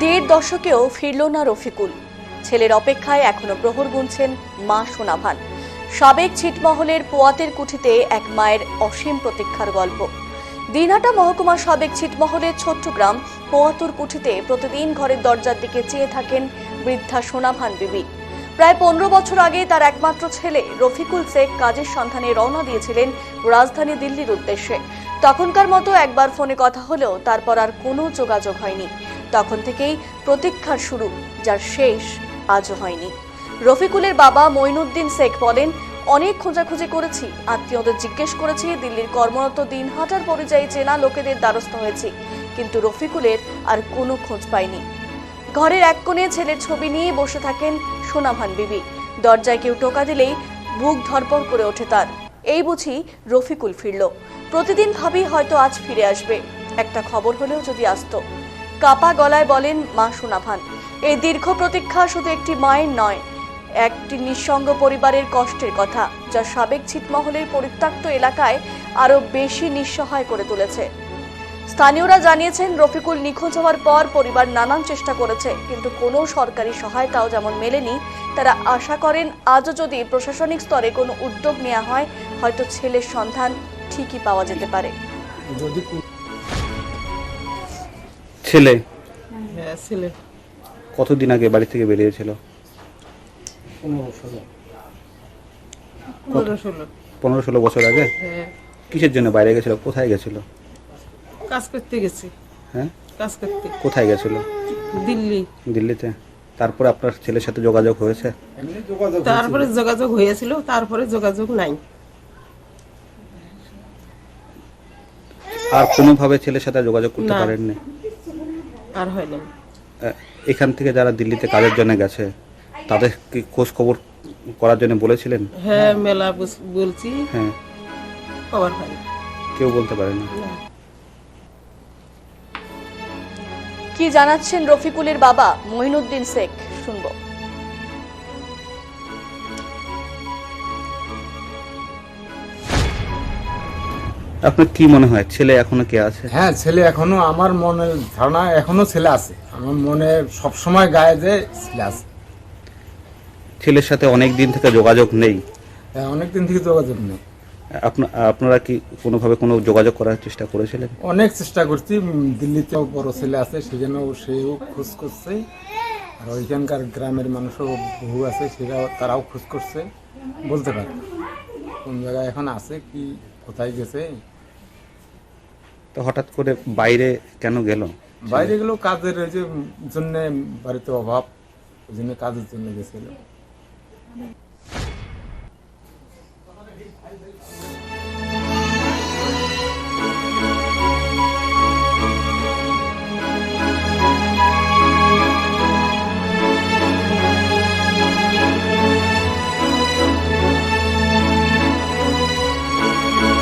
দেড় দশকেও ফিরল না রফিকুল। ছেলের অপেক্ষায় এখনও প্রহর গুনছেন মা সোনাভান। সাবেক ছিটমহলের পোয়াতের কুঠিতে এক মায়ের অসীম প্রতীক্ষার গল্প। দিনহাটা মহকুমা সাবেক ছিটমহলের ছোট্ট গ্রাম পোয়াতুর কুঠিতে প্রতিদিন ঘরের দরজার দিকে চেয়ে থাকেন বৃদ্ধা সোনাভান বিবি। প্রায় পনেরো বছর আগে তার একমাত্র ছেলে রফিকুল শেখ কাজের সন্ধানে রওনা দিয়েছিলেন রাজধানী দিল্লির উদ্দেশ্যে। তখনকার মতো একবার ফোনে কথা হলেও তারপর আর কোনো যোগাযোগ হয়নি। তখন থেকেই প্রতীক্ষার শুরু, যার শেষ আজও হয়নি। রফিকুলের বাবা মঈনুদ্দিন শেখ বলেন, অনেক খোঁজাখুঁজি করেছি, আত্মীয়দের জিজ্ঞেস করেছি, দিল্লির কর্মরত দিন দিনহাটার পরিযায়ী চেনা লোকেদের দ্বারস্থ হয়েছি, কিন্তু রফিকুলের আর কোনো খোঁজ পাইনি। ঘরের এক কোণে ছেলের ছবি নিয়ে বসে থাকেন সোনাভান বিবি। দরজায় কেউ টোকা দিলেই বুক ধরপড় করে ওঠে তার। এই বুঝি রফিকুল ফিরল। প্রতিদিন ভাবি হয়তো আজ ফিরে আসবে। একটা খবর হলেও যদি আসতো। কাপা গলায় বলেন, মা সোনাভান এই দীর্ঘ প্রতীক্ষা শুধু একটি মায়ের নয়, একটি নিঃসঙ্গ পরিবারের কষ্টের কথা, যা সাবেক ছিটমহলের পরিত্যক্ত এলাকায় আরও বেশি নিঃসহায় করে তুলেছে। স্থানীয়রা জানিয়েছেন, রফিকুল নিখোঁজ হওয়ার পর পরিবার নানান চেষ্টা করেছে, কিন্তু কোনো সরকারি সহায়তাও যেমন মেলেনি, তারা আশা করেন আজও যদি প্রশাসনিক স্তরে কোনো উদ্যোগ নেওয়া হয়, হয়তো ছেলের সন্ধান ঠিকই পাওয়া যেতে পারে। ছেলে? হ্যাঁ ছেলে। কতদিন আগে বাড়ি থেকে বেরিয়েছিল? পনেরো ষোলো। পনেরো ষোলো। বছর আগে? হ্যাঁ। কিসের জন্য বাইরে গেছিল? কোথায় গেছিল? কাজ করতে গেছি। হ্যাঁ? কাজ করতে। কোথায় গেছিল? দিল্লি। দিল্লিতে। তারপরে আপনার ছেলের সাথে যোগাযোগ হয়েছে? তারপরে যোগাযোগ হয়েছিল তারপরে যোগাযোগ নাই। আর কোনোভাবে ছেলের সাথে যোগাযোগ করতে না। পারেননি? আর হয় এখান থেকে যারা দিল্লিতে কাজের জন্য গেছে তাদের কি খোঁজ খবর করার জন্য বলেছিলেন? হ্যাঁ মেলা বলছি। হ্যাঁ। খবর হয় কেউ বলতে পারে না। না। কি জানাচ্ছেন রফিকুলের বাবা মহিনুদ্দিন শেখ? শুনব। আপনার কি মনে হয়? ছেলে এখনও কে আছে? হ্যাঁ ছেলে এখনও আমার মনের ধারণা এখনও ছেলে আছে। আমার মনে সবসময় গায়ে যে ছেলে আছে। ছেলের সাথে অনেক দিন থেকে যোগাযোগ নেই। হ্যাঁ, অনেক দিন থেকে যোগাযোগ নেই। আপনা- আপনারা কি কোনোভাবে কোনো যোগাযোগ করার চেষ্টা করেছিলেন? অনেক চেষ্টা করছি। উম, দিল্লিতেও বড় ছেলে আছে সেখানেও সেও খোঁজ করছে। আর ওইখানকার গ্রামের মানুষও বহু আছে সেরাও তারাও খোঁজ করছে। বলতে পারে কোন জায়গায় এখন আছে কি কোথায় গেছে? তো হঠাৎ করে বাইরে কেন গেল? বাইরে গেলেও কাজের ওই যে জন্য বাড়িতে অভাব ওই জন্য কাজের জন্য গেছিল।